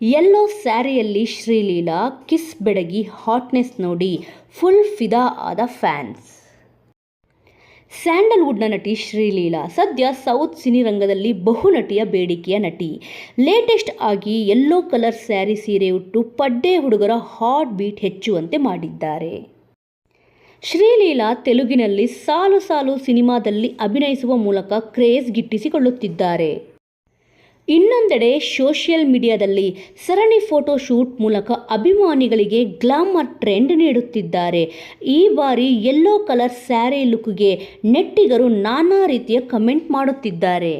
Yellow ಸ್ಯಾರಿಯಲ್ಲಿ Sreeleela kiss ಬೆಡಗಿ hotness ನೋಡಿ ಫುಲ್ ಫಿದಾ ಆದ ಫ್ಯಾನ್ಸ್ ಸ್ಯಾಂಡಲ್ವುಡ್ನ ನಟಿ ಶ್ರೀಲೀಲಾ, ಸದ್ಯ ಸೌತ್ ಸಿನಿರಂಗದಲ್ಲಿ ಬಹುನಟಿಯ ಬೇಡಿಕೆಯ ನಟಿ. ಲೇಟೆಸ್ಟ್ ಆಗಿ ಯೆಲ್ಲೋ ಕಲರ್ ಸ್ಯಾರಿ ಸೀರೆ ಉಟ್ಟು ಪಡ್ಡೆ ಹುಡುಗರ ಹಾಟ್ ಬೀಟ್ ಹೆಚ್ಚುವಂತೆ ಮಾಡಿದ್ದಾರೆ. ಶ್ರೀಲೀಲಾ ತೆಲುಗಿನಲ್ಲಿ ಸಾಲು ಸಾಲು ಸಿನಿಮಾದಲ್ಲಿ ಅಭಿನಯಿಸುವ ಮೂಲಕ ಕ್ರೇಜ್ ಗಿಟ್ಟಿಸಿಕೊಳ್ಳುತ್ತಿದ್ದಾರೆ. ಇನ್ನೊಂದೆಡೆ ಸೋಷಿಯಲ್ ಮೀಡಿಯಾದಲ್ಲಿ ಸರಣಿ ಫೋಟೋ ಶೂಟ್ ಮೂಲಕ ಅಭಿಮಾನಿಗಳಿಗೆ ಗ್ಲಾಮರ್ ಟ್ರೆಂಡ್ ನೀಡುತ್ತಿದ್ದಾರೆ. ಈ ಬಾರಿ ಯೆಲ್ಲೋ ಕಲರ್ ಸ್ಯಾರಿ ಲುಕ್ಗೆ ನೆಟ್ಟಿಗರು ನಾನಾ ರೀತಿಯ ಕಮೆಂಟ್ ಮಾಡುತ್ತಿದ್ದಾರೆ.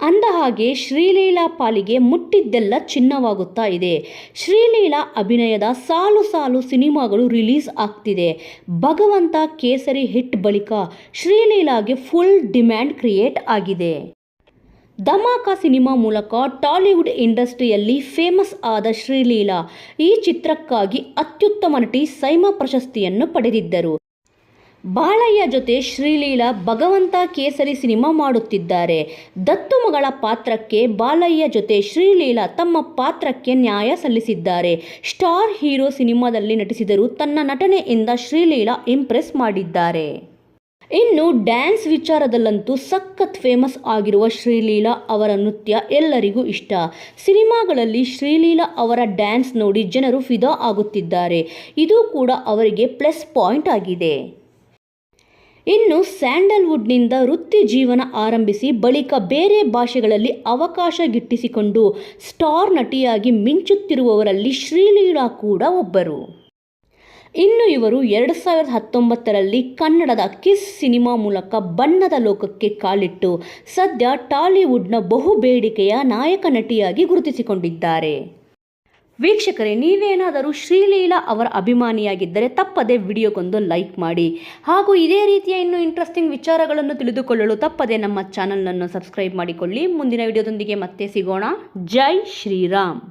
ಅಂದ ಹಾಗೆ ಶ್ರೀಲೀಲಾ ಪಾಲಿಗೆ ಮುಟ್ಟಿದ್ದೆಲ್ಲ ಚಿನ್ನವಾಗುತ್ತಾ ಇದೆ. ಶ್ರೀಲೀಲಾ ಅಭಿನಯದ ಸಾಲು ಸಾಲು ಸಿನಿಮಾಗಳು ರಿಲೀಸ್ ಆಗ್ತಿದೆ. ಭಗವಂತ ಕೇಸರಿ ಹಿಟ್ ಬಳಿಕ ಶ್ರೀಲೀಲಾಗೆ ಫುಲ್ ಡಿಮ್ಯಾಂಡ್ ಕ್ರಿಯೇಟ್ ಆಗಿದೆ. ಧಮಾಕ ಸಿನಿಮಾ ಮೂಲಕ ಟಾಲಿವುಡ್ ಇಂಡಸ್ಟ್ರಿಯಲ್ಲಿ ಫೇಮಸ್ ಆದ ಶ್ರೀಲೀಲಾ ಈ ಚಿತ್ರಕ್ಕಾಗಿ ಅತ್ಯುತ್ತಮ ನಟಿ ಸೈಮಾ ಪ್ರಶಸ್ತಿಯನ್ನು ಪಡೆದಿದ್ದರು. ಬಾಳಯ್ಯ ಜೊತೆ ಶ್ರೀಲೀಲಾ ಭಗವಂತ ಕೇಸರಿ ಸಿನಿಮಾ ಮಾಡುತ್ತಿದ್ದಾರೆ. ದತ್ತು ಮಗಳ ಪಾತ್ರಕ್ಕೆ ಬಾಲಯ್ಯ ಜೊತೆ ಶ್ರೀಲೀಲಾ ತಮ್ಮ ಪಾತ್ರಕ್ಕೆ ನ್ಯಾಯ ಸಲ್ಲಿಸಿದ್ದಾರೆ. ಸ್ಟಾರ್ ಹೀರೋ ಸಿನಿಮಾದಲ್ಲಿ ನಟಿಸಿದರೂ ತನ್ನ ನಟನೆಯಿಂದ ಶ್ರೀಲೀಲಾ ಇಂಪ್ರೆಸ್ ಮಾಡಿದ್ದಾರೆ. ಇನ್ನು ಡ್ಯಾನ್ಸ್ ವಿಚಾರದಲ್ಲಂತೂ ಸಖತ್ ಫೇಮಸ್ ಆಗಿರುವ ಶ್ರೀಲೀಲಾ ಅವರ ನೃತ್ಯ ಎಲ್ಲರಿಗೂ ಇಷ್ಟ. ಸಿನಿಮಾಗಳಲ್ಲಿ ಶ್ರೀಲೀಲಾ ಅವರ ಡ್ಯಾನ್ಸ್ ನೋಡಿ ಜನರು ಫಿದಾ ಆಗುತ್ತಿದ್ದಾರೆ. ಇದು ಕೂಡ ಅವರಿಗೆ ಪ್ಲಸ್ ಪಾಯಿಂಟ್ ಆಗಿದೆ. ಇನ್ನು ಸ್ಯಾಂಡಲ್ವುಡ್ನಿಂದ ವೃತ್ತಿ ಜೀವನ ಆರಂಭಿಸಿ ಬಳಿಕ ಬೇರೆ ಭಾಷೆಗಳಲ್ಲಿ ಅವಕಾಶ ಗಿಟ್ಟಿಸಿಕೊಂಡು ಸ್ಟಾರ್ ನಟಿಯಾಗಿ ಮಿಂಚುತ್ತಿರುವವರಲ್ಲಿ ಶ್ರೀಲೀಲಾ ಕೂಡ ಒಬ್ಬರು. ಇನ್ನು ಇವರು ಎರಡು ಸಾವಿರದ ಹತ್ತೊಂಬತ್ತರಲ್ಲಿ ಕನ್ನಡದ ಕಿಸ್ ಸಿನಿಮಾ ಮೂಲಕ ಬಣ್ಣದ ಲೋಕಕ್ಕೆ ಕಾಲಿಟ್ಟು ಸದ್ಯ ಟಾಲಿವುಡ್ನ ಬಹು ಬೇಡಿಕೆಯ ನಾಯಕ ನಟಿಯಾಗಿ ಗುರುತಿಸಿಕೊಂಡಿದ್ದಾರೆ. ವೀಕ್ಷಕರೇ, ನೀವೇನಾದರೂ ಶ್ರೀಲೀಲಾ ಅವರ ಅಭಿಮಾನಿಯಾಗಿದ್ದರೆ ತಪ್ಪದೆ ವಿಡಿಯೋಗೊಂದು ಲೈಕ್ ಮಾಡಿ. ಹಾಗೂ ಇದೇ ರೀತಿಯ ಇನ್ನೂ ಇಂಟ್ರೆಸ್ಟಿಂಗ್ ವಿಚಾರಗಳನ್ನು ತಿಳಿದುಕೊಳ್ಳಲು ತಪ್ಪದೆ ನಮ್ಮ ಚಾನಲನ್ನು ಸಬ್ಸ್ಕ್ರೈಬ್ ಮಾಡಿಕೊಳ್ಳಿ. ಮುಂದಿನ ವಿಡಿಯೋದೊಂದಿಗೆ ಮತ್ತೆ ಸಿಗೋಣ. ಜೈ ಶ್ರೀರಾಮ್.